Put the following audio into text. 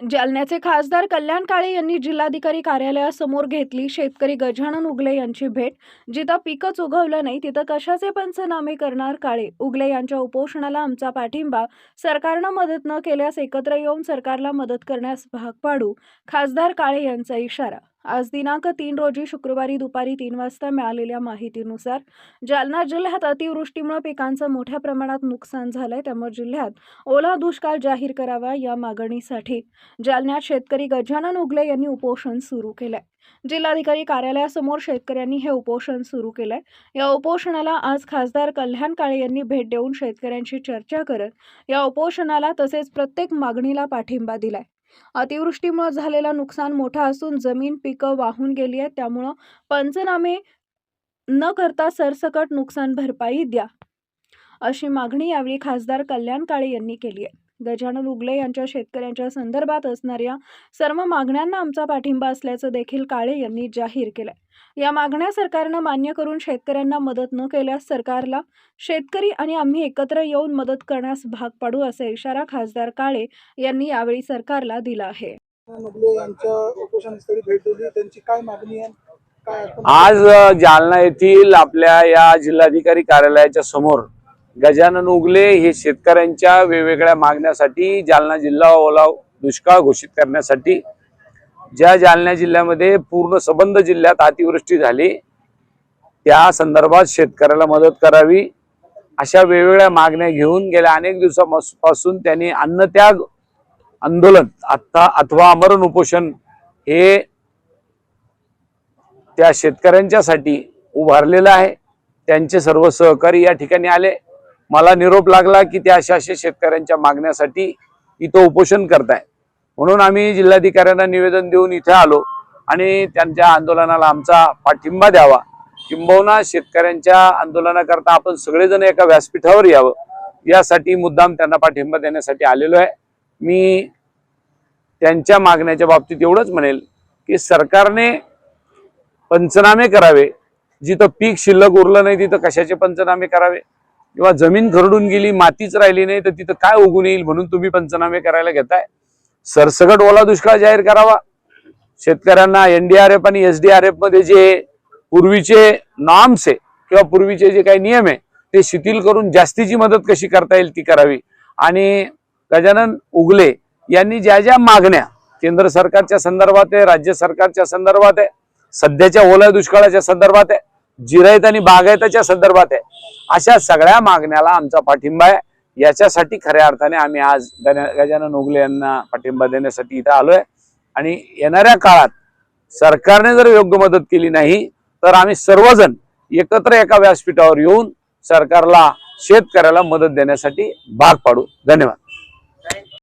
जालन्याचे खासदार कल्याण काळे यांनी जिल्हाधिकारी कार्यालयासमोर घेतली. शेतकरी गजानन उगले यांची भेट. जिथं पिकच उगवलं नाही तिथं कशाचे पंचनामे करणार काळे? उगले यांच्या उपोषणाला आमचा पाठिंबा. सरकारनं मदत न केल्यास एकत्र येऊन सरकारला मदत करण्यास भाग पाडू. खासदार काळे यांचा इशारा आज दिनांक तीन रोजी शुक्रवारी दुपारी तीन वाजता मिळालेल्या माहितीनुसार जालना जिल्ह्यात अतिवृष्टीमुळे पिकांचं मोठ्या प्रमाणात नुकसान झालंय. त्यामुळे जिल्ह्यात ओला दुष्काळ जाहीर करावा या मागणीसाठी जालन्यात शेतकरी गजानन उगले यांनी उपोषण सुरू केलंय. जिल्हाधिकारी कार्यालयासमोर शेतकऱ्यांनी हे उपोषण सुरू केलंय. या उपोषणाला आज खासदार कल्याण काळे यांनी भेट देऊन शेतकऱ्यांशी चर्चा करत या उपोषणाला तसेच प्रत्येक मागणीला पाठिंबा दिलाय. अतिवृष्टीमुळे झालेला नुकसान मोठा असून जमीन पिकं वाहून गेली आहेत. त्यामुळं पंचनामे न करता सरसकट नुकसान भरपाई द्या अशी मागणी यावेळी खासदार कल्याण काळे यांनी केली आहे. गजानन उगले यांच्या शेतकऱ्यांच्या संदर्भात असणाऱ्या सर्व मागण्यांना आमचा पाठिंबा असल्याचं देखील काळे यांनी जाहीर केलंय. या मागण्या सरकारनं मान्य करून शेतकऱ्यांना मदत न केल्यास सरकारला शेतकरी आणि आम्ही एकत्र येऊन मदत करण्यास भाग पाडू असा इशारा खासदार काळे यांनी यावेळी सरकारला दिला आहे. नगले यांच्या उपोषणस्थळी भेट दिली. त्यांची काय मागणी आहे? काय आपण आज जालना येथील आपल्या या जिल्हाधिकारी कार्यालयाच्या समोर गजानन उगले हे शेतकऱ्यांच्या वेगवेगळ्या मागण्यासाठी जालना जिल्हा ओला दुष्काळ घोषित करण्यासाठी. ज्या जालना जिल्ह्यामध्ये पूर्ण संबंध जिल्ह्यात अतिवृष्टी झाली त्या संदर्भात शेतकऱ्याला मदत करावी. अशा वेगवेगळ्या मागण्या घेऊन गेल्या अनेक दिवसापासून त्यांनी अन्नत्याग आंदोलन आता अथवा अमरण उपोषण हे त्या शेतकऱ्यांच्यासाठी उभारलेलं आहे. त्यांचे सर्व सहकारी या ठिकाणी आले. मला निरोप लागला की त्या अशा अशा शेतकऱ्यांच्या मागण्यासाठी इथं उपोषण करताय म्हणून आम्ही जिल्हाधिकाऱ्यांना निवेदन देऊन इथे आलो आणि त्यांच्या आंदोलनाला आमचा पाठिंबा द्यावा. किंबहुना शेतकऱ्यांच्या आंदोलनाकरता आपण सगळेजण एका व्यासपीठावर यावं. यासाठी मुद्दाम त्यांना पाठिंबा देण्यासाठी आलेलो आहे. मी त्यांच्या मागण्याच्या बाबतीत एवढंच म्हणेल की सरकारने पंचनामे करावे. जिथं पीक शिल्लक उरलं नाही तिथं कशाचे पंचनामे करावे? किंवा जमीन खरडून गेली मातीच राहिली नाही तर तिथं काय उगून येईल म्हणून तुम्ही पंचनामे करायला घेताय. सरसकट ओला दुष्काळ जाहीर करावा. शेतकऱ्यांना एनडीआरएफ आणि एसडीआरएफमध्ये जे पूर्वीचे नॉर्म्स आहे किंवा पूर्वीचे जे काही नियम आहे ते शिथिल करून जास्तीची मदत कशी करता येईल ती करावी. आणि गजानन उगले यांनी ज्या ज्या मागण्या केंद्र सरकारच्या संदर्भात आहे राज्य सरकारच्या संदर्भात आहे सध्याच्या ओला दुष्काळाच्या संदर्भात आहे जिरायत आणि बागायताच्या संदर्भात आहे. अशा सगळ्या मागण्याला आमचा पाठिंबा आहे. याच्यासाठी खऱ्या अर्थाने आम्ही आज गजानन उगले यांना पाठिंबा देण्यासाठी इथं आलोय. आणि येणाऱ्या काळात सरकारने जर योग्य मदत केली नाही तर आम्ही सर्वजण एकत्र एका व्यासपीठावर येऊन सरकारला शेतकऱ्याला मदत देण्यासाठी भाग पाडू. धन्यवाद.